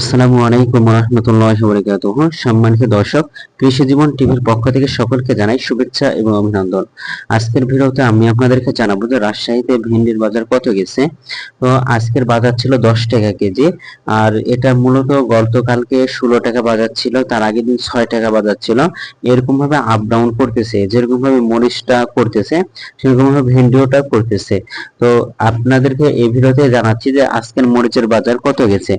আসসালামু আলাইকুম রহমতুল্লাহ বরকাতুহ সম্মানিত দর্শক, কৃষি জীবন টিভির পক্ষ থেকে সকলকে জানাই শুভেচ্ছা এবং অভিনন্দন। আজকের ভিডিওতে আমি আপনাদেরকে জানাব যে রাজশাহীতে ভেন্ডির বাজার কত গেছে। তো আজকের বাজার ছিল দশ টাকা কেজি, আর এটা মূলত গতকালকে ষোলো টাকা বাজার ছিল, তার আগের দিন ছয় টাকা বাজার ছিল। এরকম ভাবে আপ ডাউন করতেছে যেরকম ভাবে মরিচটা করতেছে সেরকম ভাবে ভেন্ডিওটা করতেছে। তো আপনাদেরকে এই ভিডিওতে জানাচ্ছি যে আজকের মরিচের বাজার কত গেছে।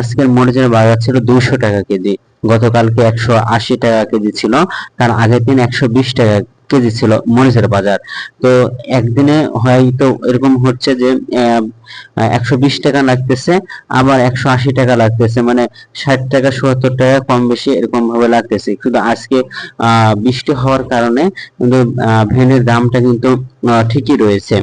আজকের মরিচের বাজার ছিল দুইশো টাকা কেজি। গতকালকে একশো আশি টাকা কেজি ছিল, তার আগের দিন একশো বিশ টাকা কেজি ছিল মরিচের বাজার। তো একদিনে হয়তো এরকম হচ্ছে যে একশো বিশ টাকা লাগতেছে, আবার একশো আশি টাকা লাগতেছে মানে ষাট টাকা, সত্তর টাকা কম বেশি এরকম ভাবে লাগতেছে। শুধু আজকে বৃষ্টি হওয়ার কারণে, কিন্তু ভেনের দামটা কিন্তু ঠিকই রয়েছে।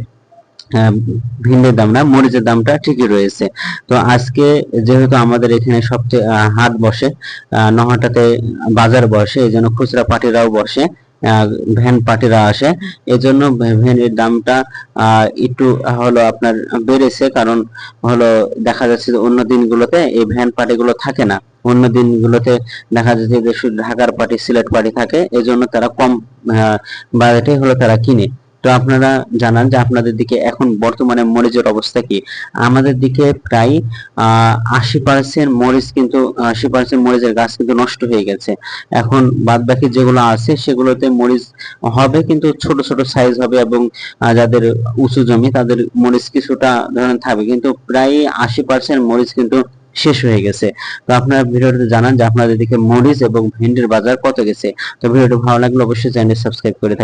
ভিন্নের দাম না মরিচের দামটা ঠিকই রয়েছে। তো আজকে যেহেতু আমাদের এখানে সবচেয়ে হাট বসে নহাটাতে বাজার বসে, এই জন্য খুচরা পার্টিরাও বসে ভ্যান পার্টিরা আসে এজন্য ভ্যানের দামটা একটু হলো আপনার বেড়েছে, কারণ হলো দেখা যাচ্ছে যে অন্য দিনগুলোতে এই ভ্যান পার্টিগুলো থাকে না। অন্য দিনগুলোতে দেখা যাচ্ছে যে শুধু ঢাকার পার্টি সিলেট পার্টি থাকে এজন্য তারা কম বাজেটে হলো তারা কিনে। তো আপনারা জানান যে আপনাদের দিকে এখন বর্তমানে মরিচের অবস্থা কি? আমাদের দিকে প্রায় আশি পার্সেন্ট মরিচ কিন্তু, আশি পার্সেন্ট মরিচের গাছ কিন্তু নষ্ট হয়ে গেছে। এখন বাদ বাকি যেগুলো আছে সেগুলোতে মরিচ হবে কিন্তু ছোট ছোট সাইজ হবে এবং যাদের উঁচু জমি তাদের মরিচ কিছুটা ধরেন থাকবে। কিন্তু প্রায় আশি পার্সেন্ট মরিচ কিন্তু শেষ হয়ে গেছে। তো আপনারা ভিডিওতে জানান যে আপনাদের দিকে মরিচ এবং ভেন্ডির বাজার কত গেছে। তো ভিডিওটি ভালো লাগলে অবশ্যই চ্যানেল সাবস্ক্রাইব করে